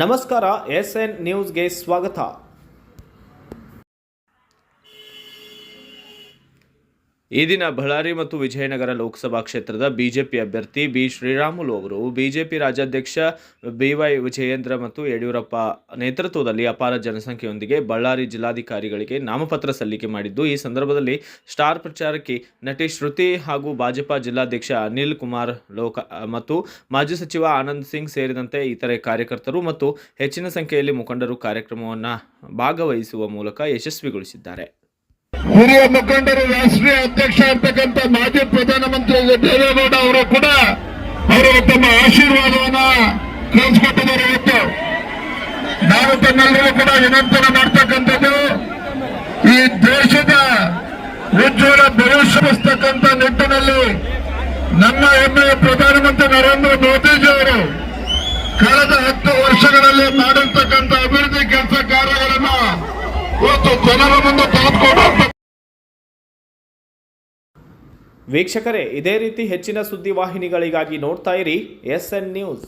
ನಮಸ್ಕಾರ S N ನ್ಯೂಸ್ಗೆ ಸ್ವಾಗತ. ಈ ದಿನ ಬಳ್ಳಾರಿ ಮತ್ತು ವಿಜಯನಗರ ಲೋಕಸಭಾ ಕ್ಷೇತ್ರದ ಬಿಜೆಪಿ ಅಭ್ಯರ್ಥಿ ಬಿ. ಶ್ರೀರಾಮುಲು ಅವರು ಬಿಜೆಪಿ ರಾಜ್ಯಾಧ್ಯಕ್ಷ ಬಿವೈ ವಿಜಯೇಂದ್ರ ಮತ್ತು ಯಡಿಯೂರಪ್ಪ ನೇತೃತ್ವದಲ್ಲಿ ಅಪಾರ ಜನಸಂಖ್ಯೆಯೊಂದಿಗೆ ಬಳ್ಳಾರಿ ಜಿಲ್ಲಾಧಿಕಾರಿಗಳಿಗೆ ನಾಮಪತ್ರ ಸಲ್ಲಿಕೆ ಮಾಡಿದ್ದು, ಈ ಸಂದರ್ಭದಲ್ಲಿ ಸ್ಟಾರ್ ಪ್ರಚಾರಕಿ ನಟಿ ಶ್ರುತಿ ಹಾಗೂ ಭಾಜಪಾ ಜಿಲ್ಲಾಧ್ಯಕ್ಷ ಅನಿಲ್ ಕುಮಾರ್ ಲೋಕ ಮತ್ತು ಮಾಜಿ ಸಚಿವ ಆನಂದ್ ಸಿಂಗ್ ಸೇರಿದಂತೆ ಇತರೆ ಕಾರ್ಯಕರ್ತರು ಮತ್ತು ಹೆಚ್ಚಿನ ಸಂಖ್ಯೆಯಲ್ಲಿ ಮುಖಂಡರು ಕಾರ್ಯಕ್ರಮವನ್ನು ಭಾಗವಹಿಸುವ ಮೂಲಕ ಯಶಸ್ವಿಗೊಳಿಸಿದ್ದಾರೆ. ಹಿರಿಯ ಮುಖಂಡರು, ರಾಷ್ಟ್ರೀಯ ಅಧ್ಯಕ್ಷ ಇರ್ತಕ್ಕಂಥ ಮಾಜಿ ಪ್ರಧಾನಮಂತ್ರಿ ದೇವೇಗೌಡ ಅವರು ಕೂಡ ಅವರು ತಮ್ಮ ಆಶೀರ್ವಾದವನ್ನ ಕಳಿಸ್ಕೊಟ್ಟಿದ್ದಾರೆ ಇವತ್ತು. ನಾವು ತಮ್ಮೆಲ್ಲರೂ ಕೂಡ ವಿನಂತನ ಮಾಡ್ತಕ್ಕಂಥದ್ದು, ಈ ದೇಶದ ಉಜ್ವಲ ಭವಿಷ್ಯಸ್ತಕ್ಕಂಥ ನಿಟ್ಟಿನಲ್ಲಿ ನಮ್ಮ ಹೆಮ್ಮೆಯ ಪ್ರಧಾನಮಂತ್ರಿ ನರೇಂದ್ರ ಮೋದಿಜಿ ಅವರು ಕಳೆದ ಹತ್ತು ವರ್ಷಗಳಲ್ಲಿ ಮಾಡಿರ್ತಕ್ಕಂಥ ಅಭಿವೃದ್ಧಿ ಕೆಲಸ ಕಾರ್ಯಗಳನ್ನು ಇವತ್ತು ಜನರ ಮುಂದೆ ತೆಗೆದುಕೊಂಡು ವೀಕ್ಷಕರೇ ಇದೇ ರೀತಿ ಹೆಚ್ಚಿನ ಸುದ್ದಿವಾಹಿನಿಗಳಿಗಾಗಿ ನೋಡ್ತಾ ಇರಿ ಎಸ್ ಎನ್ ನ್ಯೂಸ್.